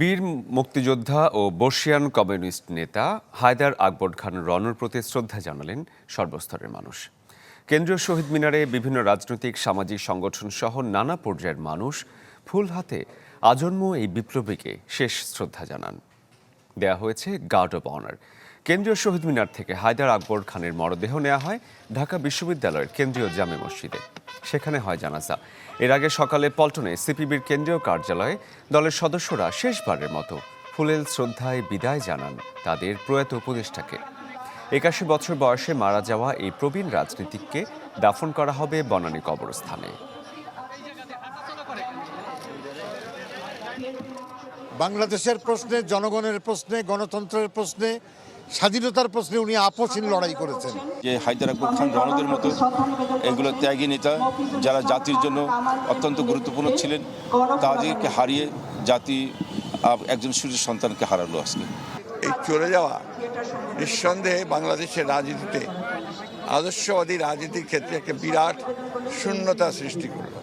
বীর মুক্তিযোদ্ধা ও বর্ষিয়ান কমিউনিস্ট নেতা হায়দার আকবর খান রনর প্রতি শ্রদ্ধা জানালেন সর্বস্তরের মানুষ। কেন্দ্রীয় শহীদ মিনারে বিভিন্ন রাজনৈতিক, সামাজিক সংগঠন সহ নানা পর্যায়ের মানুষ ফুল হাতে আজন্ম এই বিপ্লবীকে শেষ শ্রদ্ধা জানান। দেয়া হয়েছে গার্ড অব অনার। কেন্দ্রীয় শহীদ মিনার থেকে হায়দার আকবর খানের মরদেহ নেওয়া হয় ঢাকা বিশ্ববিদ্যালয়ের কেন্দ্রীয় জামে মসজিদে। সেখানে হয় জানাজা। এর আগে সকালে পল্টনে সিপিবির কেন্দ্রীয় কার্যালয়ে দলের সদস্যরা শেষবারের মতো ফুলেল শ্রদ্ধায় বিদায় জানান তাদের প্রয়াত উপদেষ্টাকে। একাশি বছর বয়সে মারা যাওয়া এই প্রবীণ রাজনীতিককে দাফন করা হবে বনানী কবরস্থানে। বাংলাদেশের প্রশ্নে জনগণের প্রশ্নে গণতন্ত্রের প্রশ্নে স্বাধীনতার প্রশ্নে উনি আপোষহীন লড়াই করেছেন। যে হায়দার আকবর খান রণদের মতো এগুলো ত্যাগী নেতা যারা জাতির জন্য অত্যন্ত গুরুত্বপূর্ণ ছিলেন তাদেরকে হারিয়ে জাতি একজন সূর্য সন্তানকে হারালো আজকে। এই চলে যাওয়া নিঃসন্দেহে বাংলাদেশের রাজনীতিতে আদর্শবাদী রাজনীতির ক্ষেত্রে একটা বিরাট শূন্যতা সৃষ্টি করল।